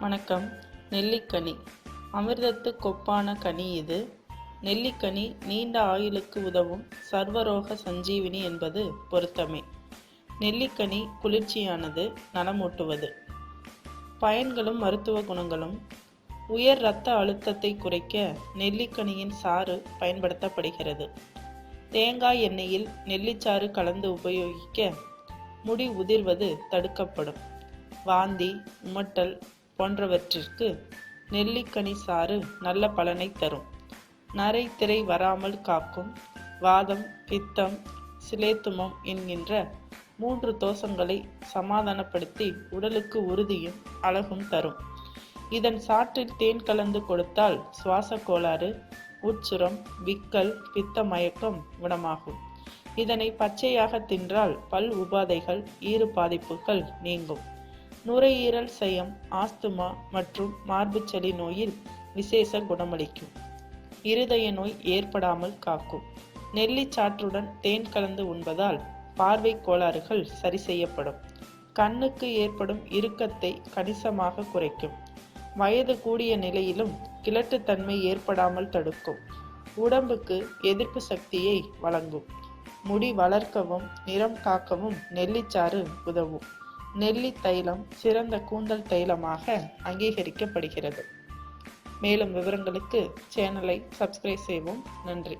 வணக்கம். நெல்லிக்கனி. அமிர்தத்து கொப்பான கனி இது. நெல்லிக்கனி நீண்ட ஆயுளுக்கு உதவும் சர்வரோக சஞ்சீவினி என்பது பொருத்தமே. நெல்லிக்கனி குளிர்ச்சியானது நலமூட்டுவது. பயன்களும் மருத்துவ குணங்களும். உயர் இரத்த அழுத்தத்தை குறைக்க நெல்லிக்கனியின் சாறு பயன்படுத்தப்படுகிறது. தேங்காய் எண்ணெயில் நெல்லிச்சாறு கலந்து உபயோகிக்க முடி உதிர்வது தடுக்கப்படும். வாந்தி உமட்டல் போன்றவற்றிற்கு நெல்லிக்கனி சாறு நல்ல பலனை தரும். நரை திரை வராமல் காக்கும் வாதம் பித்தம் சிலேத்துமம் என்கின்ற மூன்று தோஷங்களை சமாதானப்படுத்தி உடலுக்கு உறுதியும் அழகும் தரும். இதன் சாற்றில் தேன் கலந்து கொடுத்தால் சுவாச கோளாறு உட்சுரம் விக்கல் பித்த மயக்கம் குணமாகும். இதனை பச்சையாக தின்றால் பல் உபாதைகள் ஈறு பாதிப்புகள் நீங்கும். நுரையீரல் சயம் ஆஸ்துமா மற்றும் மார்புச்சளி நோயில் விசேஷ குணமளிக்கும். இருதய நோய் ஏற்படாமல் காக்கும். நெல்லிச்சாற்றுடன் தேன் கலந்து உண்பதால் பார்வை கோளாறுகள் சரி செய்யப்படும். கண்ணுக்கு ஏற்படும் இறுக்கத்தை கணிசமாக குறைக்கும். வயது கூடிய நிலையிலும் கிழட்டுத்தன்மை ஏற்படாமல் தடுக்கும். உடம்புக்கு எதிர்ப்பு சக்தியை வழங்கும். முடி வளர்க்கவும் நிறம் காக்கவும் நெல்லிச்சாறு உதவும். நெல்லி தைலம் சிறந்த கூந்தல் தைலமாக அங்கீகரிக்கப்படுகிறது. மேலும் விவரங்களுக்கு சேனலை சப்ஸ்கிரைப் செய்வோம் நன்றி.